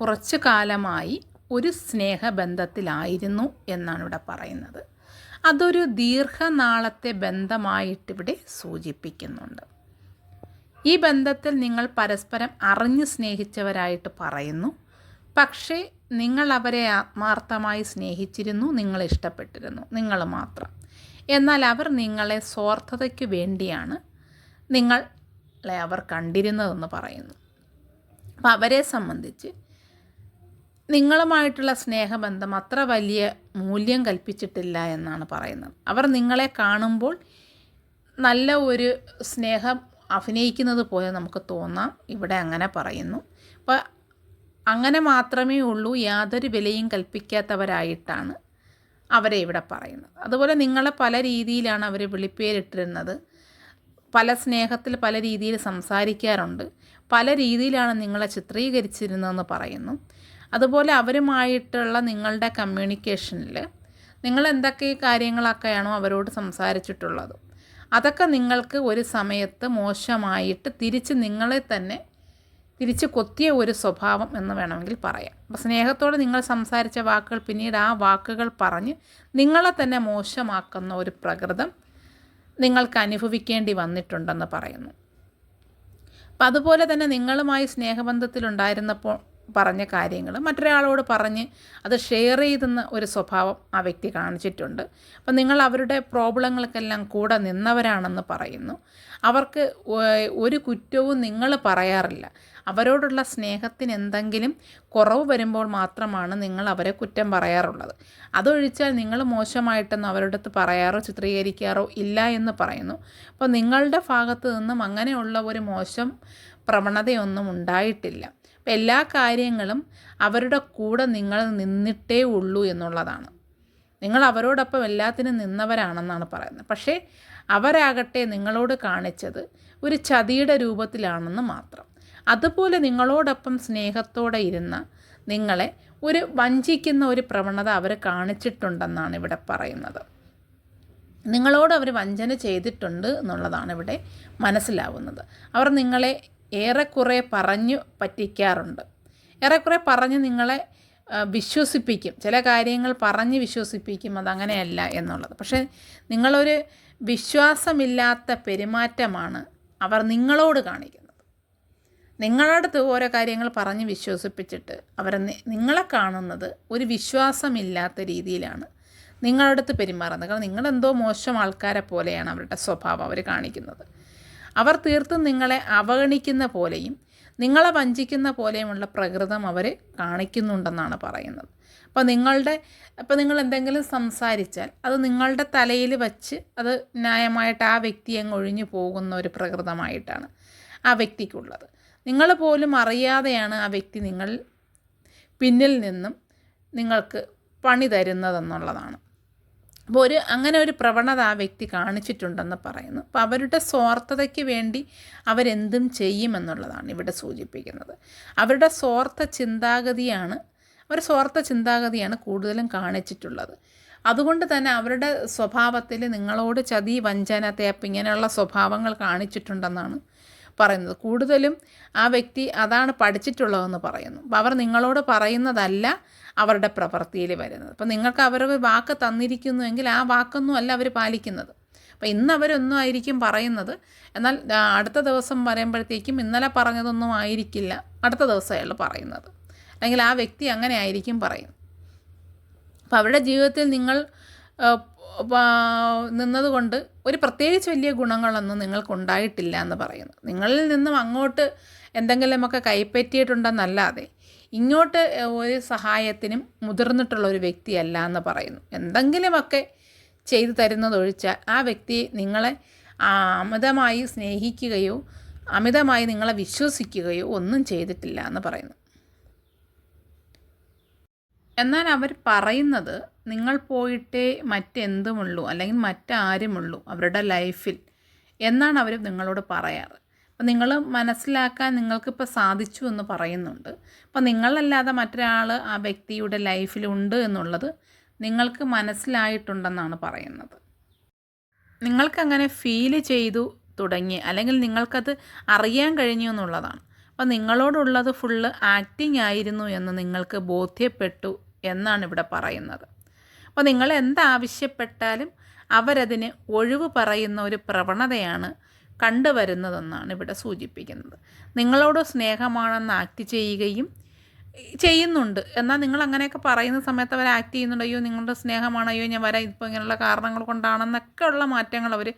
കുറച്ചു കാലമായി ഒരു സ്നേഹബന്ധത്തിലായിരുന്നു എന്നാണ് ഇവിടെ പറയുന്നത്. അതൊരു ദീർഘനാളത്തെ ബന്ധമായിട്ടിവിടെ സൂചിപ്പിക്കുന്നുണ്ട്. ഈ ബന്ധത്തിൽ നിങ്ങൾ പരസ്പരം അറിഞ്ഞ് സ്നേഹിച്ചവരായിട്ട് പറയുന്നു. പക്ഷേ നിങ്ങൾ അവരെ ആത്മാർത്ഥമായി സ്നേഹിച്ചിരുന്നു നിങ്ങൾ ഇഷ്ടപ്പെട്ടിരുന്നു നിങ്ങൾ മാത്രം. എന്നാൽ അവർ നിങ്ങളെ സ്വാർത്ഥതയ്ക്ക് വേണ്ടിയാണ് നിങ്ങളെ അവർ കണ്ടിരുന്നതെന്ന് പറയുന്നു. അപ്പം അവരെ സംബന്ധിച്ച് നിങ്ങളുമായിട്ടുള്ള സ്നേഹബന്ധം അത്ര വലിയ മൂല്യം കൽപ്പിച്ചിട്ടില്ല എന്നാണ് പറയുന്നത്. അവർ നിങ്ങളെ കാണുമ്പോൾ നല്ല ഒരു സ്നേഹം അഭിനയിക്കുന്നത് പോലെ നമുക്ക് തോന്നാം. ഇവിടെ അങ്ങനെ പറയുന്നു. അപ്പോൾ അങ്ങനെ മാത്രമേ ഉള്ളൂ യാതൊരു വിലയും കൽപ്പിക്കാത്തവരായിട്ടാണ് അവരെ ഇവിടെ പറയുന്നത്. അതുപോലെ നിങ്ങളെ പല രീതിയിലാണ് അവർ വിളിപ്പേരിട്ടിരുന്നത്. പല സ്നേഹത്തിൽ പല രീതിയിൽ സംസാരിക്കാറുണ്ട്. പല രീതിയിലാണ് നിങ്ങളെ ചിത്രീകരിച്ചിരുന്നതെന്ന് പറയുന്നു. അതുപോലെ അവരുമായിട്ടുള്ള നിങ്ങളുടെ കമ്മ്യൂണിക്കേഷനിൽ നിങ്ങൾ എന്തൊക്കെ കാര്യങ്ങളൊക്കെയാണോ അവരോട് സംസാരിച്ചിട്ടുള്ളത്? അതൊക്കെ നിങ്ങൾക്ക് ഒരു സമയത്ത് മോശമായിട്ട് തിരിച്ച് നിങ്ങളെ തന്നെ തിരിച്ച് കൊത്തിയ ഒരു സ്വഭാവം എന്ന് വേണമെങ്കിൽ പറയാം. അപ്പോൾ സ്നേഹത്തോടെ നിങ്ങൾ സംസാരിച്ച വാക്കുകൾ പിന്നീട് ആ വാക്കുകൾ പറഞ്ഞ് നിങ്ങളെ തന്നെ മോശമാക്കുന്ന ഒരു പ്രകൃതം നിങ്ങൾക്ക് അനുഭവിക്കേണ്ടി വന്നിട്ടുണ്ടെന്ന് പറയുന്നു. അപ്പം അതുപോലെ തന്നെ നിങ്ങളുമായി സ്നേഹബന്ധത്തിലുണ്ടായിരുന്നപ്പോൾ പറഞ്ഞ കാര്യങ്ങൾ. മറ്റൊരാളോട് പറഞ്ഞ് അത് ഷെയർ ചെയ്തെന്ന ഒരു സ്വഭാവം ആ വ്യക്തി കാണിച്ചിട്ടുണ്ട്. അപ്പം നിങ്ങൾ അവരുടെ പ്രോബ്ലങ്ങൾക്കെല്ലാം കൂടെ നിന്നവരാണെന്ന് പറയുന്നു. അവർക്ക് ഒരു കുറ്റവും നിങ്ങൾ പറയാറില്ല. അവരോടുള്ള സ്നേഹത്തിന് എന്തെങ്കിലും കുറവ് വരുമ്പോൾ മാത്രമാണ് നിങ്ങൾ അവരെ കുറ്റം പറയാറുള്ളത്. അതൊഴിച്ചാൽ നിങ്ങൾ മോശമായിട്ടൊന്നും അവരുടെ അടുത്ത് പറയാറോ ചിത്രീകരിക്കാറോ ഇല്ല എന്ന് പറയുന്നു. അപ്പോൾ നിങ്ങളുടെ ഭാഗത്ത് നിന്നും അങ്ങനെയുള്ള ഒരു മോശം പ്രവണതയൊന്നും ഉണ്ടായിട്ടില്ല. അപ്പം എല്ലാ കാര്യങ്ങളും അവരുടെ കൂടെ നിങ്ങൾ നിന്നിട്ടേ ഉള്ളൂ എന്നുള്ളതാണ്. നിങ്ങൾ അവരോടൊപ്പം എല്ലാത്തിനും നിന്നവരാണെന്നാണ് പറയുന്നത്. പക്ഷേ അവരാകട്ടെ നിങ്ങളോട് കാണിച്ചത് ഒരു ചതിയുടെ രൂപത്തിലാണെന്ന് മാത്രം. അതുപോലെ നിങ്ങളോടൊപ്പം സ്നേഹത്തോടെ ഇരുന്ന നിങ്ങളെ ഒരു വഞ്ചിക്കുന്ന ഒരു പ്രവണത അവർ കാണിച്ചിട്ടുണ്ടെന്നാണ് ഇവിടെ പറയുന്നത്. നിങ്ങളോട് അവർ വഞ്ചന ചെയ്തിട്ടുണ്ട് എന്നുള്ളതാണ് ഇവിടെ മനസ്സിലാവുന്നത്. അവർ നിങ്ങളെ ഏറെക്കുറെ പറഞ്ഞു പറ്റിക്കാറുണ്ട്. ഏറെക്കുറെ പറഞ്ഞ് നിങ്ങളെ വിശ്വസിപ്പിക്കും. ചില കാര്യങ്ങൾ പറഞ്ഞ് വിശ്വസിപ്പിക്കും അതങ്ങനെയല്ല എന്നുള്ളത്. പക്ഷേ നിങ്ങളൊരു വിശ്വാസമില്ലാത്ത പെരുമാറ്റമാണ് അവർ നിങ്ങളോട് കാണിക്കുന്നത്. നിങ്ങളടുത്ത് ഓരോ കാര്യങ്ങൾ പറഞ്ഞ് വിശ്വസിപ്പിച്ചിട്ട് അവർ നിങ്ങളെ കാണുന്നത് ഒരു വിശ്വാസമില്ലാത്ത രീതിയിലാണ് നിങ്ങളടുത്ത് പെരുമാറുന്നത്. കാരണം നിങ്ങളെന്തോ മോശം ആൾക്കാരെ പോലെയാണ് അവരുടെ സ്വഭാവം അവർ കാണിക്കുന്നത്. അവർ തീർത്തും നിങ്ങളെ അവഗണിക്കുന്ന പോലെയും നിങ്ങളെ വഞ്ചിക്കുന്ന പോലെയുമുള്ള പ്രകൃതം അവർ കാണിക്കുന്നുണ്ടെന്നാണ് പറയുന്നത്. അപ്പോൾ നിങ്ങളുടെ അപ്പോൾ നിങ്ങൾ എന്തെങ്കിലും സംസാരിച്ചാൽ അത് നിങ്ങളുടെ തലയിൽ വച്ച് അത് ന്യായമായിട്ട് ആ വ്യക്തി അങ്ങ് ഒഴിഞ്ഞു പോകുന്ന ഒരു പ്രകൃതമായിട്ടാണ് ആ വ്യക്തിക്കുള്ളത്. നിങ്ങൾ പോലും അറിയാതെയാണ് ആ വ്യക്തി നിങ്ങൾ പിന്നിൽ നിന്നും നിങ്ങൾക്ക് പണി തരുന്നതെന്നുള്ളതാണ്. അപ്പോൾ ഒരു അങ്ങനെ ഒരു പ്രവണത ആ വ്യക്തി കാണിച്ചിട്ടുണ്ടെന്ന് പറയുന്നു. അപ്പോൾ അവരുടെ സ്വാർത്ഥതയ്ക്ക് വേണ്ടി അവരെന്തും ചെയ്യുമെന്നുള്ളതാണ് ഇവിടെ സൂചിപ്പിക്കുന്നത്. അവരുടെ സ്വാർത്ഥ ചിന്താഗതിയാണ് അവർ സ്വാർത്ഥ ചിന്താഗതിയാണ് കൂടുതലും കാണിച്ചിട്ടുള്ളത്. അതുകൊണ്ട് തന്നെ അവരുടെ സ്വഭാവത്തിൽ നിങ്ങളോട് ചതി വഞ്ചന തേപ്പ് ഇങ്ങനെയുള്ള സ്വഭാവങ്ങൾ കാണിച്ചിട്ടുണ്ടെന്നാണ് പറയുന്നത്. കൂടുതലും ആ വ്യക്തി അതാണ് പഠിച്ചിട്ടുള്ളതെന്ന് പറയുന്നു. അപ്പോൾ അവർ നിങ്ങളോട് പറയുന്നതല്ല അവരുടെ പ്രവൃത്തിയിൽ വരുന്നത്. അപ്പോൾ നിങ്ങൾക്ക് അവരുടെ വാക്ക് തന്നിരിക്കുന്നുവെങ്കിൽ ആ വാക്കൊന്നും അല്ല അവർ പാലിക്കുന്നത്. അപ്പോൾ ഇന്ന് അവരൊന്നും ആയിരിക്കും പറയുന്നത്. എന്നാൽ അടുത്ത ദിവസം പറയുമ്പോഴത്തേക്കും ഇന്നലെ പറഞ്ഞതൊന്നും ആയിരിക്കില്ല. അടുത്ത ദിവസം അയാൾ പറയുന്നത്. അല്ലെങ്കിൽ ആ വ്യക്തി അങ്ങനെ ആയിരിക്കും പറയും അപ്പോൾ അവരുടെ ജീവിതത്തിൽ നിങ്ങൾ നിന്നതുകൊണ്ട് ഒരു പ്രത്യേകിച്ച് വലിയ ഗുണങ്ങളൊന്നും നിങ്ങൾക്കുണ്ടായിട്ടില്ല എന്ന് പറയുന്നു. നിങ്ങളിൽ നിന്നും അങ്ങോട്ട് എന്തെങ്കിലുമൊക്കെ കൈപ്പറ്റിയിട്ടുണ്ടെന്നല്ലാതെ ഇങ്ങോട്ട് ഒരു സഹായത്തിനും മുതിർന്നിട്ടുള്ള ഒരു വ്യക്തിയല്ല എന്ന് പറയുന്നു. എന്തെങ്കിലുമൊക്കെ ചെയ്തു തരുന്നതൊഴിച്ചാൽ ആ വ്യക്തി നിങ്ങളെ അമിതമായി സ്നേഹിക്കുകയോ അമിതമായി നിങ്ങളെ വിശ്വസിക്കുകയോ ഒന്നും ചെയ്തിട്ടില്ല എന്ന് പറയുന്നു. എന്നാൽ അവർ പറയുന്നത് നിങ്ങൾ പോയിട്ടേ മറ്റെന്തുമുള്ളൂ അല്ലെങ്കിൽ മറ്റാരുമുള്ളൂ അവരുടെ ലൈഫിൽ എന്നാണ് അവർ നിങ്ങളോട് പറയാറ്. അപ്പം നിങ്ങൾ മനസ്സിലാക്കാൻ നിങ്ങൾക്കിപ്പോൾ സാധിച്ചു എന്ന് പറയുന്നുണ്ട്. അപ്പം നിങ്ങളല്ലാതെ മറ്റൊരാൾ ആ വ്യക്തിയുടെ ലൈഫിലുണ്ട് എന്നുള്ളത് നിങ്ങൾക്ക് മനസ്സിലായിട്ടുണ്ടെന്നാണ് പറയുന്നത്. നിങ്ങൾക്കങ്ങനെ ഫീൽ ചെയ്തു തുടങ്ങി അല്ലെങ്കിൽ നിങ്ങൾക്കത് അറിയാൻ കഴിഞ്ഞു എന്നുള്ളതാണ്. അപ്പം നിങ്ങളോടുള്ളത് ഫുള്ള് ആക്ടിങ് ആയിരുന്നു എന്ന് നിങ്ങൾക്ക് ബോധ്യപ്പെട്ടു എന്നാണ് ഇവിടെ പറയുന്നത്. അപ്പോൾ നിങ്ങൾ എന്താവശ്യപ്പെട്ടാലും അവരതിന് ഒഴിവ് പറയുന്ന ഒരു പ്രവണതയാണ് കണ്ടുവരുന്നതെന്നാണ് ഇവിടെ സൂചിപ്പിക്കുന്നത്. നിങ്ങളോട് സ്നേഹമാണെന്ന് ആക്ട് ചെയ്യുകയും ചെയ്യുന്നുണ്ട്. എന്നാൽ നിങ്ങൾ അങ്ങനെയൊക്കെ പറയുന്ന സമയത്ത് അവർ ആക്ട് ചെയ്യുന്നുണ്ട്. അയ്യോ നിങ്ങളുടെ സ്നേഹമാണ്. അയ്യോ ഞാൻ വരാം. ഇപ്പോൾ ഇങ്ങനെയുള്ള കാരണങ്ങൾ കൊണ്ടാണെന്നൊക്കെ ഉള്ള മാറ്റങ്ങൾ അവർ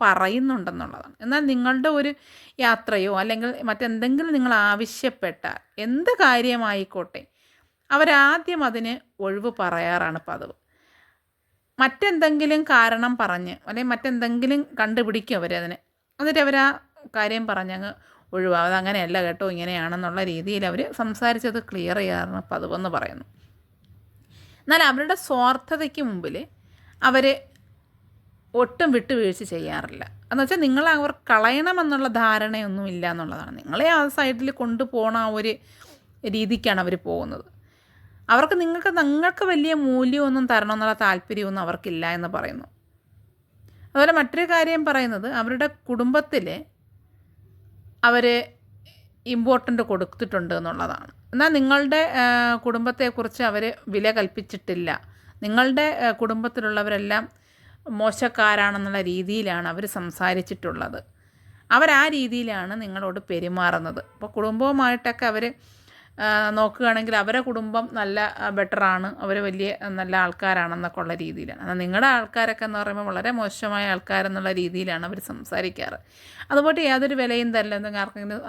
പറയുന്നുണ്ടെന്നുള്ളതാണ്. എന്നാൽ നിങ്ങളുടെ ഒരു യാത്രയോ അല്ലെങ്കിൽ മറ്റെന്തെങ്കിലും നിങ്ങൾ ആവശ്യപ്പെട്ടാൽ എന്ത് കാര്യമായിക്കോട്ടെ അവരാദ്യം അതിന് ഒഴിവ് പറയാറാണ് പതിവ്. മറ്റെന്തെങ്കിലും കാരണം പറഞ്ഞ് അല്ലെങ്കിൽ മറ്റെന്തെങ്കിലും കണ്ടുപിടിക്കും അവരതിന് എന്നിട്ട് അവർ ആ കാര്യം പറഞ്ഞങ്ങ് ഒഴിവാകും അതങ്ങനെയല്ല കേട്ടോ ഇങ്ങനെയാണെന്നുള്ള രീതിയിൽ അവർ സംസാരിച്ചത് ക്ലിയർ ചെയ്യാറാണ് പതിവെന്ന് പറയുന്നു എന്നാൽ അവരുടെ സ്വാർത്ഥതയ്ക്ക് മുമ്പിൽ അവർ ഒട്ടും വിട്ടുവീഴ്ച ചെയ്യാറില്ല. എന്ന് വെച്ചാൽ നിങ്ങൾ അവർ കളയണമെന്നുള്ള ധാരണയൊന്നും ഇല്ല എന്നുള്ളതാണ്. നിങ്ങളെ ആ സൈഡിൽ കൊണ്ടുപോകണ ആ ഒരു രീതിക്കാണ് അവർ പോകുന്നത്. അവർക്ക് നിങ്ങൾക്ക് നിങ്ങൾക്ക് വലിയ മൂല്യമൊന്നും തരണമെന്നുള്ള താല്പര്യമൊന്നും അവർക്കില്ല എന്ന് പറയുന്നു. അതുപോലെ മറ്റൊരു കാര്യം പറയുന്നത് അവരുടെ കുടുംബത്തിൽ അവർ ഇമ്പോർട്ടന്റ് കൊടുത്തിട്ടുണ്ട് എന്നുള്ളതാണ്. എന്നാൽ നിങ്ങളുടെ കുടുംബത്തെക്കുറിച്ച് അവർ വില കൽപ്പിച്ചിട്ടില്ല. നിങ്ങളുടെ കുടുംബത്തിലുള്ളവരെല്ലാം മോശക്കാരാണെന്നുള്ള രീതിയിലാണ് അവർ സംസാരിച്ചിട്ടുള്ളത്. അവർ ആ രീതിയിലാണ് നിങ്ങളോട് പെരുമാറുന്നത്. അപ്പോൾ കുടുംബവുമായിട്ടൊക്കെ അവർ നോക്കുകയാണെങ്കിൽ അവരെ കുടുംബം നല്ല ബെറ്ററാണ് അവർ വലിയ നല്ല ആൾക്കാരാണെന്നൊക്കെ ഉള്ള രീതിയിലാണ്. എന്നാൽ നിങ്ങളുടെ ആൾക്കാരൊക്കെ എന്ന് പറയുമ്പോൾ വളരെ മോശമായ ആൾക്കാരെന്നുള്ള രീതിയിലാണ് അവർ സംസാരിക്കാറ്. അതുപോലെ യാതൊരു വിലയും തരില്ല. എന്തെങ്കിലും ആർക്കെങ്കിലും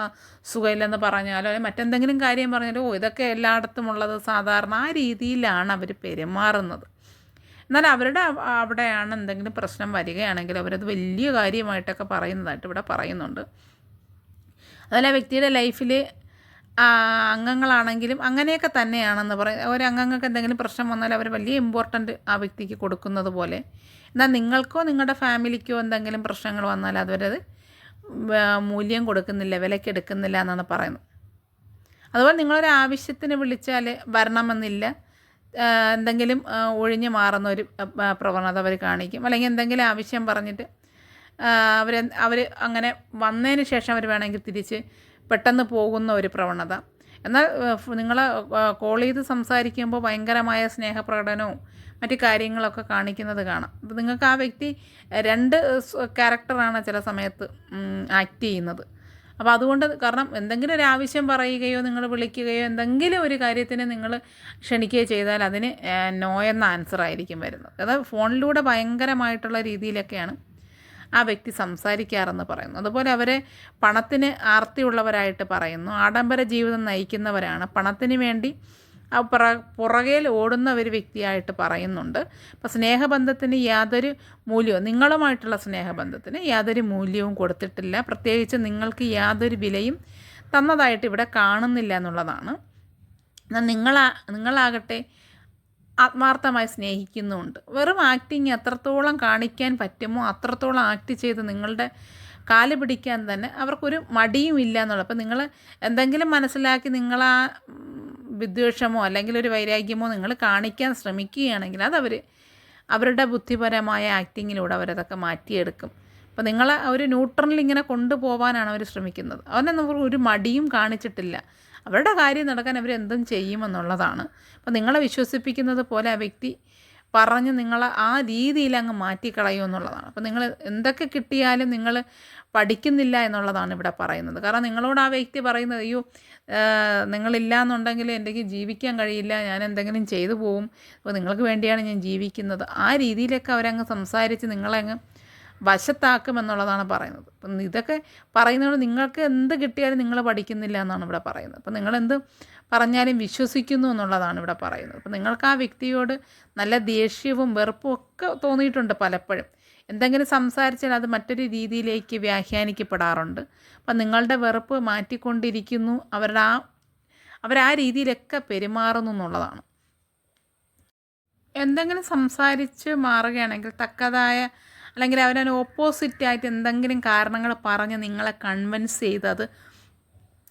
സുഖമില്ലെന്ന് പറഞ്ഞാലോ അല്ലെങ്കിൽ മറ്റെന്തെങ്കിലും കാര്യം പറഞ്ഞാലോ ഇതൊക്കെ എല്ലായിടത്തും ഉള്ളത് സാധാരണ ആ രീതിയിലാണ് അവർ പെരുമാറുന്നത്. എന്നാൽ അവരുടെ അവിടെയാണ് എന്തെങ്കിലും പ്രശ്നം വരികയാണെങ്കിൽ അവരത് വലിയ കാര്യമായിട്ടൊക്കെ പറയുന്നതായിട്ട് ഇവിടെ പറയുന്നുണ്ട്. അതുപോലെ ആ വ്യക്തിയുടെ ലൈഫിൽ അംഗങ്ങളാണെങ്കിലും അങ്ങനെയൊക്കെ തന്നെയാണെന്ന് പറയും ഒരു അംഗങ്ങൾക്ക് എന്തെങ്കിലും പ്രശ്നം വന്നാൽ അവർ വലിയ ഇമ്പോർട്ടന്റ് ആ വ്യക്തിക്ക് കൊടുക്കുന്നത് പോലെ. എന്നാൽ നിങ്ങൾക്കോ നിങ്ങളുടെ ഫാമിലിക്കോ എന്തെങ്കിലും പ്രശ്നങ്ങൾ വന്നാൽ അവരത് മൂല്യം കൊടുക്കുന്നില്ല വിലക്കെടുക്കുന്നില്ല എന്നാണ് പറയുന്നത്. അതുപോലെ നിങ്ങളൊരു ആവശ്യത്തിന് വിളിച്ചാൽ വരണമെന്നില്ല. എന്തെങ്കിലും ഒഴിഞ്ഞു മാറുന്ന ഒരു പ്രവണത അവർ കാണിക്കും. അല്ലെങ്കിൽ എന്തെങ്കിലും ആവശ്യം പറഞ്ഞിട്ട് അവർ അവർ അങ്ങനെ വന്നതിന് ശേഷം അവർ വേണമെങ്കിൽ തിരിച്ച് പെട്ടെന്ന് പോകുന്ന ഒരു പ്രവണത. എന്നാൽ നിങ്ങൾ കോൾ ചെയ്ത് സംസാരിക്കുമ്പോൾ ഭയങ്കരമായ സ്നേഹപ്രകടനവും മറ്റു കാര്യങ്ങളൊക്കെ കാണിക്കുന്നത് കാണാം. അപ്പോൾ നിങ്ങൾക്ക് ആ വ്യക്തി രണ്ട് ക്യാരക്ടറാണ് ചില സമയത്ത് ആക്ട് ചെയ്യുന്നത്. അപ്പോൾ അതുകൊണ്ട് കാരണം എന്തെങ്കിലും ഒരു ആവശ്യം പറയുകയോ നിങ്ങൾ വിളിക്കുകയോ എന്തെങ്കിലും ഒരു കാര്യത്തിന് നിങ്ങൾ ക്ഷണിക്കുകയോ ചെയ്താൽ അതിന് നോ എന്ന ആൻസർ ആയിരിക്കും വരുന്നത്. അതായത് ഫോണിലൂടെ ഭയങ്കരമായിട്ടുള്ള രീതിയിലൊക്കെയാണ് ആ വ്യക്തി സംസാരിക്കാറെന്ന് പറയുന്നു. അതുപോലെ അവരെ പണത്തിന് ആർത്തിയുള്ളവരായിട്ട് പറയുന്നു. ആഡംബര ജീവിതം നയിക്കുന്നവരാണ്. പണത്തിന് വേണ്ടി പുറ പുറകേൽ ഓടുന്ന ഒരു വ്യക്തിയായിട്ട് പറയുന്നുണ്ട്. അപ്പോൾ സ്നേഹബന്ധത്തിന് യാതൊരു മൂല്യവും നിങ്ങളുമായിട്ടുള്ള സ്നേഹബന്ധത്തിന് യാതൊരു മൂല്യവും കൊടുത്തിട്ടില്ല. പ്രത്യേകിച്ച് നിങ്ങൾക്ക് യാതൊരു വിലയും തന്നതായിട്ട് ഇവിടെ കാണുന്നില്ല എന്നുള്ളതാണ്. എന്നാൽ നിങ്ങളാ നിങ്ങളാകട്ടെ ആത്മാർത്ഥമായി സ്നേഹിക്കുന്നുമുണ്ട്. വെറും ആക്ടിങ് എത്രത്തോളം കാണിക്കാൻ പറ്റുമോ അത്രത്തോളം ആക്ട് ചെയ്ത് നിങ്ങളുടെ കാൽ പിടിക്കാൻ തന്നെ അവർക്കൊരു മടിയും ഇല്ല എന്നുള്ളത്. അപ്പം നിങ്ങൾ എന്തെങ്കിലും മനസ്സിലാക്കി നിങ്ങളാ വിദ്വേഷമോ അല്ലെങ്കിൽ ഒരു വൈരാഗ്യമോ നിങ്ങൾ കാണിക്കാൻ ശ്രമിക്കുകയാണെങ്കിൽ അതവർ അവരുടെ ബുദ്ധിപരമായ ആക്ടിങ്ങിലൂടെ അവരതൊക്കെ മാറ്റിയെടുക്കും. അപ്പോൾ നിങ്ങളെ ഒരു ന്യൂട്രലിൽ ഇങ്ങനെ കൊണ്ടുപോകാനാണ് അവർ ശ്രമിക്കുന്നത്. അവരൊന്നും ഒരു മടിയും കാണിച്ചിട്ടില്ല. അവരുടെ കാര്യം നടക്കാൻ അവർ എന്തും ചെയ്യുമെന്നുള്ളതാണ്. അപ്പോൾ നിങ്ങളെ വിശ്വസിപ്പിക്കുന്നത് പോലെ ആ വ്യക്തി പറഞ്ഞ് നിങ്ങളെ ആ രീതിയിൽ അങ്ങ് മാറ്റിക്കളയും എന്നുള്ളതാണ്. അപ്പോൾ നിങ്ങൾ എന്തൊക്കെ കിട്ടിയാലും നിങ്ങൾ പഠിക്കുന്നില്ല എന്നുള്ളതാണ് ഇവിടെ പറയുന്നത്. കാരണം നിങ്ങളോട് ആ വ്യക്തി പറയുന്നത് അയ്യോ നിങ്ങളില്ല എന്നുണ്ടെങ്കിൽ എനിക്ക് ജീവിക്കാൻ കഴിയില്ല ഞാൻ എന്തെങ്കിലും ചെയ്തു പോവും. അപ്പോൾ നിങ്ങൾക്ക് വേണ്ടിയാണ് ഞാൻ ജീവിക്കുന്നത്. ആ രീതിയിലൊക്കെ അവരങ്ങ് സംസാരിച്ച് നിങ്ങളെ അങ്ങ് വശത്താക്കുമെന്നുള്ളതാണ് പറയുന്നത്. അപ്പം ഇതൊക്കെ പറയുന്നത് നിങ്ങൾക്ക് എന്ത് കിട്ടിയാലും നിങ്ങൾ പഠിക്കുന്നില്ല എന്നാണ് ഇവിടെ പറയുന്നത്. അപ്പം നിങ്ങളെന്ത് പറഞ്ഞാലും വിശ്വസിക്കുന്നു എന്നുള്ളതാണ് ഇവിടെ പറയുന്നത്. അപ്പം നിങ്ങൾക്ക് ആ വ്യക്തിയോട് നല്ല ദേഷ്യവും വെറുപ്പും ഒക്കെ തോന്നിയിട്ടുണ്ട് പലപ്പോഴും. എന്തെങ്കിലും സംസാരിച്ചാൽ അത് മറ്റൊരു രീതിയിലേക്ക് വ്യാഖ്യാനിക്കപ്പെടാറുണ്ട്. അപ്പം നിങ്ങളുടെ വെറുപ്പ് മാറ്റിക്കൊണ്ടിരിക്കുന്നു. അവരുടെ ആ അവരാ രീതിയിലൊക്കെ പെരുമാറുന്നു എന്നുള്ളതാണ്. എന്തെങ്കിലും സംസാരിച്ച് മാറുകയാണെങ്കിൽ തക്കതായ അല്ലെങ്കിൽ അവരതിന് ഓപ്പോസിറ്റായിട്ട് എന്തെങ്കിലും കാരണങ്ങൾ പറഞ്ഞ് നിങ്ങളെ കൺവിൻസ് ചെയ്ത് അത്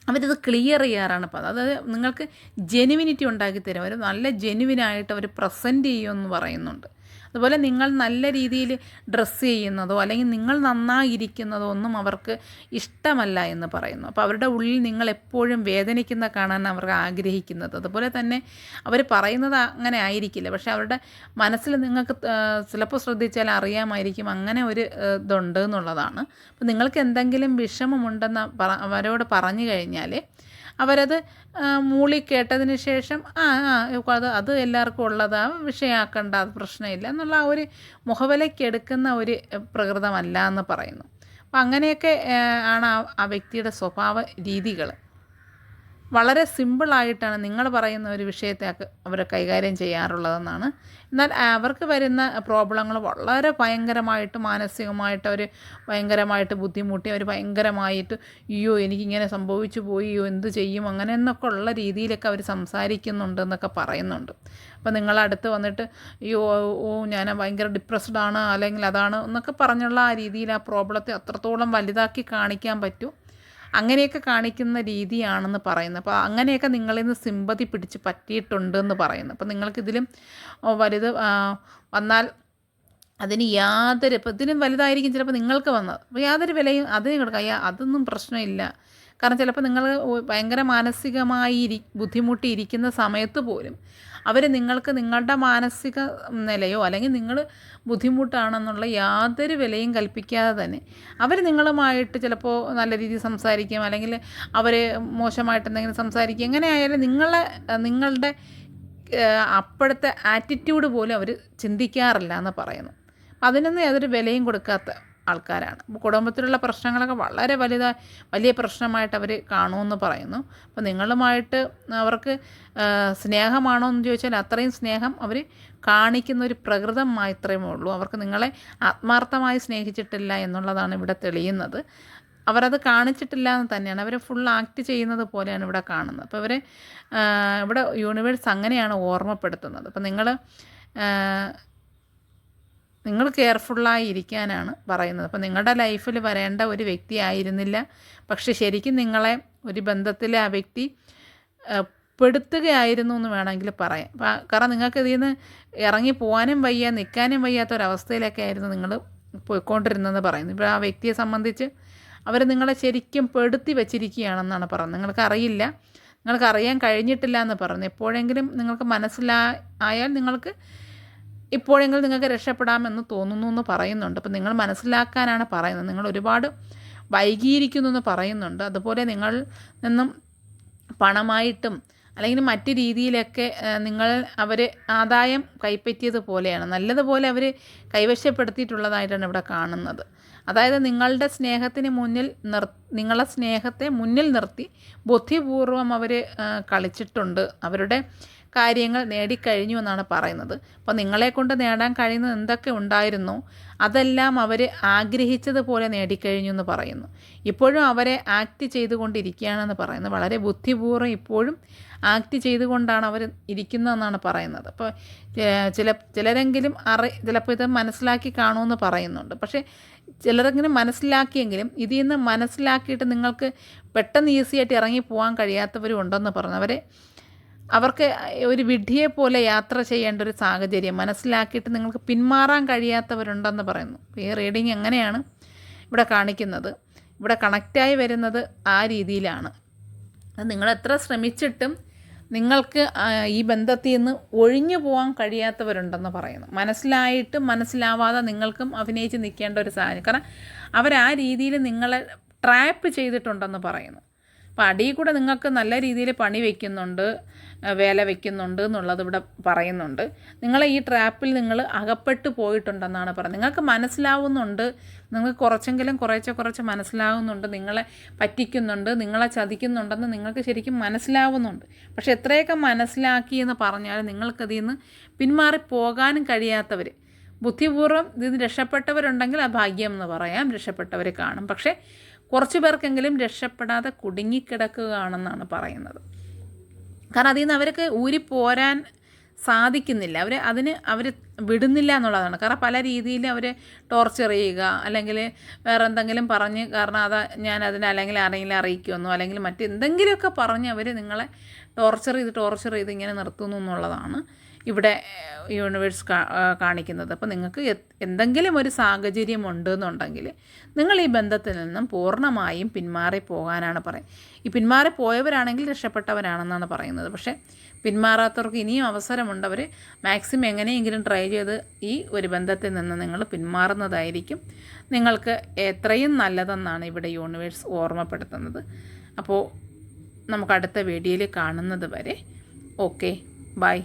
അവരിത് ക്ലിയർ ചെയ്യാറാണ് അപ്പോൾ അതായത് നിങ്ങൾക്ക് ജെനുവിനിറ്റി ഉണ്ടാക്കി തരും. അവർ നല്ല ജെനുവിനായിട്ട് അവർ പ്രസന്റ് ചെയ്യുമെന്ന് പറയുന്നുണ്ട്. അതുപോലെ നിങ്ങൾ നല്ല രീതിയിൽ ഡ്രസ്സ് ചെയ്യുന്നതോ അല്ലെങ്കിൽ നിങ്ങൾ നന്നായിരിക്കുന്നതോ ഒന്നും അവർക്ക് ഇഷ്ടമല്ല എന്ന് പറയുന്നു. അപ്പോൾ അവരുടെ ഉള്ളിൽ നിങ്ങൾ എപ്പോഴും വേദനിക്കുന്ന കാണാൻ അവർ ആഗ്രഹിക്കുന്നത്. അതുപോലെ തന്നെ അവർ പറയുന്നത് അങ്ങനെ ആയിരിക്കില്ല. പക്ഷെ അവരുടെ മനസ്സിൽ നിങ്ങൾക്ക് ചിലപ്പോൾ ശ്രദ്ധിച്ചാൽ അറിയാമായിരിക്കും അങ്ങനെ ഒരു ഇതുണ്ട് എന്നുള്ളതാണ്. അപ്പോൾ നിങ്ങൾക്ക് എന്തെങ്കിലും വിഷമമുണ്ടെന്ന് അവരോട് പറഞ്ഞു കഴിഞ്ഞാൽ അവരത് മൂളി കേട്ടതിന് ശേഷം ആ ആ അത് അത് എല്ലാവർക്കും ഉള്ളതാ വിഷയമാക്കേണ്ട അത് പ്രശ്നമില്ല എന്നുള്ള ആ ഒരു മുഖവിലയ്ക്ക് എടുക്കുന്ന ഒരു പ്രകൃതമല്ല എന്ന് പറയുന്നു. അപ്പം അങ്ങനെയൊക്കെ ആണ് ആ വ്യക്തിയുടെ സ്വഭാവ രീതികൾ വളരെ സിമ്പിളായിട്ടാണ് നിങ്ങൾ പറയുന്ന ഒരു വിഷയത്തെ അവർ കൈകാര്യം ചെയ്യാറുള്ളതെന്നാണ്. എന്നാൽ അവർക്ക് വരുന്ന പ്രോബ്ലങ്ങൾ വളരെ ഭയങ്കരമായിട്ട് മാനസികമായിട്ട് അവർ ഭയങ്കരമായിട്ട് ബുദ്ധിമുട്ടി അവർ ഭയങ്കരമായിട്ട് അയ്യോ എനിക്കിങ്ങനെ സംഭവിച്ചു പോയി അയ്യോ എന്ത് ചെയ്യും? അങ്ങനെ എന്നൊക്കെ ഉള്ള രീതിയിലൊക്കെ അവർ സംസാരിക്കുന്നുണ്ട് എന്നൊക്കെ പറയുന്നുണ്ട്. അപ്പോൾ നിങ്ങൾ അടുത്ത് വന്നിട്ട് അയ്യോ ഓ ഞാൻ ഭയങ്കര ഡിപ്രസ്ഡ് ആണ് അല്ലെങ്കിൽ അതാണ് എന്നൊക്കെ പറഞ്ഞുള്ള ആ രീതിയിൽ ആ പ്രോബ്ലത്തെ അത്രത്തോളം വലുതാക്കി കാണിക്കാൻ പറ്റും. അങ്ങനെയൊക്കെ കാണിക്കുന്ന രീതിയാണെന്ന് പറയുന്നത്. അപ്പോൾ അങ്ങനെയൊക്കെ നിങ്ങളിൽ നിന്ന് സിമ്പതി പിടിച്ച് പറ്റിയിട്ടുണ്ട് എന്ന് പറയുന്നു അപ്പോൾ നിങ്ങൾക്കിതിലും വലുത് വന്നാൽ അതിന് യാതൊരു ഇപ്പം ഇതിനും വലുതായിരിക്കും ചിലപ്പോൾ നിങ്ങൾക്ക് വന്നത്. അപ്പോൾ യാതൊരു വിലയും അതിന് കൊടുക്കുക അതൊന്നും പ്രശ്നമില്ല. കാരണം ചിലപ്പോൾ നിങ്ങൾ ഭയങ്കര മാനസികമായി ഇരി ബുദ്ധിമുട്ടിയിരിക്കുന്ന സമയത്ത് പോലും അവർ നിങ്ങൾക്ക് നിങ്ങളുടെ മാനസിക നിലയോ അല്ലെങ്കിൽ നിങ്ങൾ ബുദ്ധിമുട്ടാണെന്നുള്ള യാതൊരു വിലയും കൽപ്പിക്കാതെ തന്നെ അവർ നിങ്ങളുമായിട്ട് ചിലപ്പോൾ നല്ല രീതിയിൽ സംസാരിക്കും അല്ലെങ്കിൽ അവർ മോശമായിട്ട് എന്തെങ്കിലും സംസാരിക്കും. എങ്ങനെ ആയാലും നിങ്ങളെ നിങ്ങളുടെ അപ്പോഴത്തെ ആറ്റിറ്റ്യൂഡ് പോലും അവർ ചിന്തിക്കാറില്ല എന്ന് പറയുന്നു. അതിനൊന്നും യാതൊരു വിലയും കൊടുക്കാത്ത ആൾക്കാരാണ്. കുടുംബത്തിലുള്ള പ്രശ്നങ്ങളൊക്കെ വളരെ വലുതായി വലിയ പ്രശ്നമായിട്ട് അവർ കാണുമെന്ന് പറയുന്നു. അപ്പോൾ നിങ്ങളുമായിട്ട് അവർക്ക് സ്നേഹമാണോ എന്ന് ചോദിച്ചാൽ അത്രയും സ്നേഹം അവർ കാണിക്കുന്ന ഒരു പ്രകൃതം മാത്രമേ ഉള്ളൂ. അവർക്ക് നിങ്ങളെ ആത്മാർത്ഥമായി സ്നേഹിച്ചിട്ടില്ല എന്നുള്ളതാണ് ഇവിടെ തെളിയുന്നത്. അവരത് കാണിച്ചിട്ടില്ല എന്ന് തന്നെയാണ്. അവർ ഫുൾ ആക്ട് ചെയ്യുന്നത് പോലെയാണ് ഇവിടെ കാണുന്നത്. അപ്പോൾ ഇവരെ ഇവിടെ യൂണിവേഴ്സ് അങ്ങനെയാണ് ഓർമ്മപ്പെടുത്തുന്നത്. അപ്പോൾ നിങ്ങൾ നിങ്ങൾ കെയർഫുള്ളായി ഇരിക്കാനാണ് പറയുന്നത്. അപ്പോൾ നിങ്ങളുടെ ലൈഫിൽ വരേണ്ട ഒരു വ്യക്തി ആയിരുന്നില്ല. പക്ഷെ ശരിക്കും നിങ്ങളെ ഒരു ബന്ധത്തിലെ ആ വ്യക്തി പെടുത്തുകയായിരുന്നു എന്ന് വേണമെങ്കിൽ പറയാം. കാരണം നിങ്ങൾക്ക് ഇതിൽ നിന്ന് ഇറങ്ങി പോകാനും വയ്യ നിൽക്കാനും വയ്യാത്ത ഒരവസ്ഥയിലൊക്കെ ആയിരുന്നു നിങ്ങൾ പോയിക്കൊണ്ടിരുന്നതെന്ന് പറയുന്നു. ഇപ്പോൾ ആ വ്യക്തിയെ സംബന്ധിച്ച് അവർ നിങ്ങളെ ശരിക്കും പെടുത്തി വെച്ചിരിക്കുകയാണെന്നാണ് പറയുന്നത്. നിങ്ങൾക്ക് അറിയില്ല. നിങ്ങൾക്ക് അറിയാൻ കഴിഞ്ഞിട്ടില്ല എന്ന് പറഞ്ഞു എപ്പോഴെങ്കിലും നിങ്ങൾക്ക് മനസ്സിലായാൽ നിങ്ങൾക്ക് ഇപ്പോഴെങ്കിലും നിങ്ങൾക്ക് രക്ഷപ്പെടാമെന്ന് തോന്നുന്നു എന്ന് പറയുന്നുണ്ട്. അപ്പം നിങ്ങൾ മനസ്സിലാക്കാനാണ് പറയുന്നത്. നിങ്ങൾ ഒരുപാട് വൈകിയിരിക്കുന്നു എന്ന് പറയുന്നുണ്ട്. അതുപോലെ നിങ്ങൾ നിന്നും പണമായിട്ടും അല്ലെങ്കിൽ മറ്റ് രീതിയിലൊക്കെ നിങ്ങൾ അവർ ആദായം കൈപ്പറ്റിയതുപോലെയാണ് നല്ലതുപോലെ അവർ കൈവശപ്പെടുത്തിയിട്ടുള്ളതായിട്ടാണ് ഇവിടെ കാണുന്നത്. അതായത് നിങ്ങളുടെ സ്നേഹത്തിന് മുന്നിൽ നിർ നിങ്ങളെ സ്നേഹത്തെ മുന്നിൽ നിർത്തി ബുദ്ധിപൂർവം അവർ കളിച്ചിട്ടുണ്ട്. അവരുടെ കാര്യങ്ങൾ നേടിക്കഴിഞ്ഞു എന്നാണ് പറയുന്നത്. അപ്പോൾ നിങ്ങളെ കൊണ്ട് നേടാൻ കഴിയുന്നത് എന്തൊക്കെ ഉണ്ടായിരുന്നോ? അതെല്ലാം അവർ ആഗ്രഹിച്ചതുപോലെ നേടിക്കഴിഞ്ഞു എന്ന് പറയുന്നു. ഇപ്പോഴും അവരെ ആക്ട് ചെയ്തുകൊണ്ടിരിക്കുകയാണെന്ന് പറയുന്നത് വളരെ ബുദ്ധിപൂർവം ഇപ്പോഴും ആക്ട് ചെയ്തുകൊണ്ടാണ് അവർ ഇരിക്കുന്നതെന്നാണ് പറയുന്നത്. അപ്പോൾ ചില ചിലരെങ്കിലും അറി ചിലപ്പോൾ ഇത് മനസ്സിലാക്കി കാണുമെന്ന് പറയുന്നുണ്ട്. പക്ഷേ ചിലരെങ്കിലും മനസ്സിലാക്കിയെങ്കിലും ഇതിൽ നിന്ന് മനസ്സിലാക്കിയിട്ട് നിങ്ങൾക്ക് പെട്ടെന്ന് ഈസിയായിട്ട് ഇറങ്ങി പോകാൻ കഴിയാത്തവരും ഉണ്ടെന്ന് പറഞ്ഞു. അവരെ അവർക്ക് ഒരു വിഡ്ഢിയെ പോലെ യാത്ര ചെയ്യേണ്ട ഒരു സാഹചര്യം മനസ്സിലാക്കിയിട്ട് നിങ്ങൾക്ക് പിന്മാറാൻ കഴിയാത്തവരുണ്ടെന്ന് പറയുന്നു. ഈ റീഡിങ് എങ്ങനെയാണ് ഇവിടെ കാണിക്കുന്നത്? ഇവിടെ കണക്റ്റായി വരുന്നത് ആ രീതിയിലാണ്. അത് നിങ്ങൾ എത്ര ശ്രമിച്ചിട്ടും നിങ്ങൾക്ക് ഈ ബന്ധത്തിൽ നിന്ന് ഒഴിഞ്ഞു പോകാൻ കഴിയാത്തവരുണ്ടെന്ന് പറയുന്നു. മനസ്സിലായിട്ട് മനസ്സിലാവാതെ നിങ്ങൾക്കും അഭിനയിച്ച് നിൽക്കേണ്ട ഒരു സാഹചര്യം. കാരണം അവർ ആ രീതിയിൽ നിങ്ങളെ ട്രാപ്പ് ചെയ്തിട്ടുണ്ടെന്ന് പറയുന്നു. അപ്പോൾ അടിയിൽ കൂടെ നിങ്ങൾക്ക് നല്ല രീതിയിൽ പണി വയ്ക്കുന്നുണ്ട് വേല വയ്ക്കുന്നുണ്ട് എന്നുള്ളത് ഇവിടെ പറയുന്നുണ്ട്. നിങ്ങൾ ഈ ട്രാപ്പിൽ നിങ്ങൾ അകപ്പെട്ടു പോയിട്ടുണ്ടെന്നാണ് പറയുന്നത് നിങ്ങൾക്ക് മനസ്സിലാവുന്നുണ്ട് നിങ്ങൾക്ക് കുറച്ചെങ്കിലും കുറേച്ചെ കുറച്ച് മനസ്സിലാവുന്നുണ്ട് നിങ്ങളെ പറ്റിക്കുന്നുണ്ട് നിങ്ങളെ ചതിക്കുന്നുണ്ടെന്ന് നിങ്ങൾക്ക് ശരിക്കും മനസ്സിലാവുന്നുണ്ട്. പക്ഷെ എത്രയൊക്കെ മനസ്സിലാക്കി എന്ന് പറഞ്ഞാൽ നിങ്ങൾക്കതിൽ നിന്ന് പിന്മാറി പോകാനും കഴിയാത്തവർ ബുദ്ധിപൂർവം ഇതിന് രക്ഷപ്പെട്ടവരുണ്ടെങ്കിൽ ആ ഭാഗ്യം എന്ന് പറയാം രക്ഷപ്പെട്ടവർ കാണും. പക്ഷേ കുറച്ച് പേർക്കെങ്കിലും രക്ഷപ്പെടാതെ കുടുങ്ങിക്കിടക്കുകയാണെന്നാണ് പറയുന്നത്. കാരണം അതിൽ നിന്ന് അവർക്ക് പോരാൻ സാധിക്കുന്നില്ല. അവർ അതിന് അവർ വിടുന്നില്ല എന്നുള്ളതാണ്. കാരണം പല രീതിയിൽ അവർ ടോർച്ചർ ചെയ്യുക അല്ലെങ്കിൽ വേറെ എന്തെങ്കിലും പറഞ്ഞ് കാരണം അതാ ഞാൻ അതിനെ അല്ലെങ്കിൽ ആരെങ്കിലും അറിയിക്കുമെന്നോ അല്ലെങ്കിൽ മറ്റെന്തെങ്കിലുമൊക്കെ പറഞ്ഞ് അവർ നിങ്ങളെ ടോർച്ചർ ചെയ്ത് ടോർച്ചർ ചെയ്ത് ഇങ്ങനെ നിർത്തുന്നു എന്നുള്ളതാണ് ഇവിടെ യൂണിവേഴ്സ് കാണിക്കുന്നത്. അപ്പോൾ നിങ്ങൾക്ക് എന്തെങ്കിലും ഒരു സാഹചര്യം ഉണ്ടെന്നുണ്ടെങ്കിൽ നിങ്ങൾ ഈ ബന്ധത്തിൽ നിന്നും പൂർണമായും പിന്മാറി പോകാനാണ് പറയും ഈ പിന്മാറി പോയവരാണെങ്കിൽ രക്ഷപ്പെട്ടവരാണെന്നാണ് പറയുന്നത്. പക്ഷേ പിന്മാറാത്തവർക്ക് ഇനിയും അവസരമുണ്ട്. അവർ മാക്സിമം എങ്ങനെയെങ്കിലും ട്രൈ ചെയ്ത് ഈ ഒരു ബന്ധത്തിൽ നിന്ന് നിങ്ങൾ പിന്മാറുന്നതായിരിക്കും. നിങ്ങൾക്ക് എത്രയും നല്ലതെന്നാണ് ഇവിടെ യൂണിവേഴ്സ് ഓർമ്മപ്പെടുത്തുന്നത്. അപ്പോൾ നമുക്ക് അടുത്ത വീഡിയോയിൽ കാണുന്നത് വരെ ഓക്കെ ബൈ